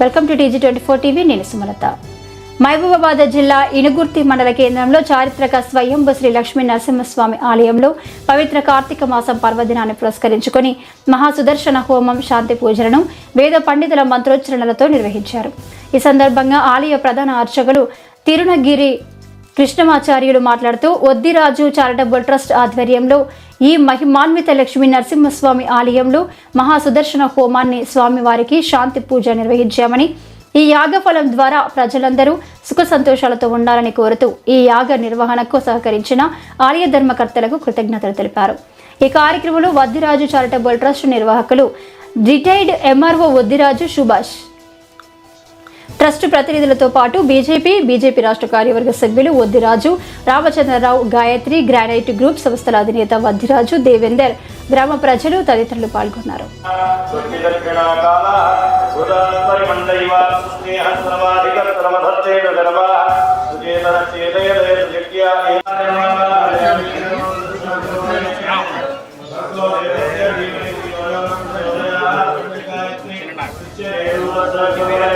Welcome to TG twenty four TV నేను సుమలత. మహబూబాబాద్ జిల్లా ఇనుగుర్తి మండల కేంద్రంలో చారిత్రక స్వయంభు శ్రీ లక్ష్మీ నరసింహస్వామి ఆలయంలో పవిత్ర కార్తీక మాసం పర్వదినాన్ని పురస్కరించుకొని మహాసుదర్శన హోమం శాంతి పూజలను వేద పండితుల మంత్రోచ్చరణలతో నిర్వహించారు. ఈ సందర్భంగా ఆలయ ప్రధాన అర్చకులు తిరునగిరి కృష్ణమాచార్యులు మాట్లాడుతూ ఒద్దిరాజు చారిటబుల్ ట్రస్ట్ ఆధ్వర్యంలో ఈ మహిమాన్విత లక్ష్మీ నరసింహస్వామి ఆలయంలో మహాసుదర్శన హోమాన్ని స్వామివారికి శాంతి పూజ నిర్వహించామని ఈ యాగఫలం ద్వారా ప్రజలందరూ సుఖ సంతోషాలతో ఉండాలని కోరుతూ ఈ యాగ నిర్వహణకు సహకరించిన ఆలయ ధర్మకర్తలకు కృతజ్ఞతలు తెలిపారు. ఈ కార్యక్రమంలో వద్దిరాజు చారిటబుల్ ట్రస్ట్ నిర్వాహకులు retired MRO Vaddiraju Subhash trust ప్రతినిధులతో పాటు బీజేపీ బీజేపీ రాష్ట్ర కార్యవర్గ సభ్యులు వద్దిరాజు రామచంద్రరావు గాయత్రి గ్రానైట్ గ్రూప్ సంస్థల అధినేత వద్దిరాజు దేవేందర్ గ్రామ ప్రజలు తదితరులు పాల్గొన్నారు. దక్షిణాకాల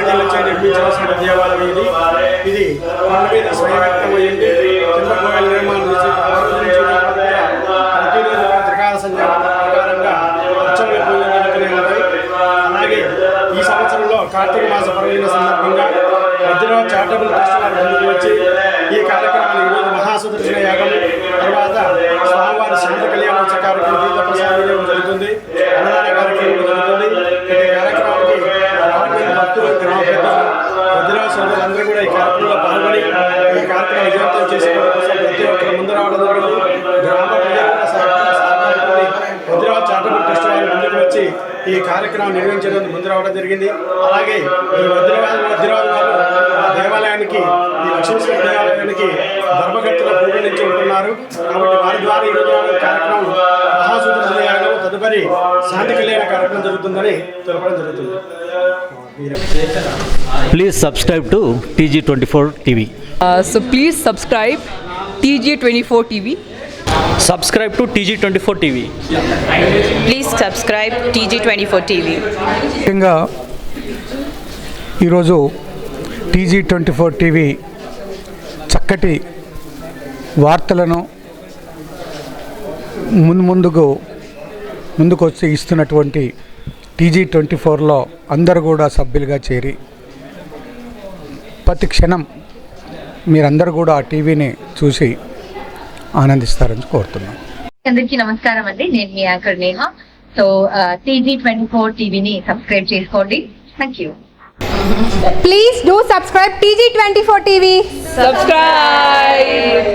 ఇది నిర్మించవలసిన దేవాలయం ఇది ఇది కొండ మీద స్వయం వ్యక్తమైంది చంద్రకోయల నిర్మాణం వద్దిరాజు కూడా ఈ కార్యక్రమంలో పాల్గొని ఈ కార్యక్రమం విజయవంతం చేసుకోవడం కోసం ప్రతి ఒక్కరు ముందు రావడం జరుగుతుంది. గ్రామ ప్రజలు కూడా సహకార ట్రస్ట్ వారు ముందుకు వచ్చి ఈ కార్యక్రమం నిర్వహించడానికి ముందు రావడం జరిగింది. అలాగే ఈ వద్దిరాజు వద్దిరాజు వారు ఆ దేవాలయానికి ఈ లక్ష్మీశ్వర దేవాలయానికి ధర్మకర్తల పూజ నుంచి ఉంటున్నారు. కాబట్టి వారి ద్వారా ఈరోజు కార్యక్రమం మహాసూత్ర తదుపరి శాంతి కళ్యాణ కార్యక్రమం జరుగుతుందని తెలపడం జరుగుతుంది. Please subscribe to TG twenty four TV so please subscribe TG twenty four TV subscribe to TG twenty four TV please subscribe TG twenty four TV ముఖ్యంగా ఈరోజు టీజీ ట్వంటీ ఫోర్ టీవీ చక్కటి వార్తలను ముందు ముందుకు ముందుకు వచ్చి ఇస్తున్నటువంటి టీజీ ట్వంటీ ఫోర్లో అందరూ కూడా సభ్యులుగా చేరి ప్రతి క్షణం మీరందరూ కూడా ఆ టీవీని చూసి ఆనందిస్తారని కోరుతున్నాను అందరికీ నమస్కారం అండి. నేను మీ anchor Neha. So TG twenty four టీవీని సబ్స్క్రైబ్ చేసుకోండి. Thank you Please do subscribe TG24 TV. Subscribe!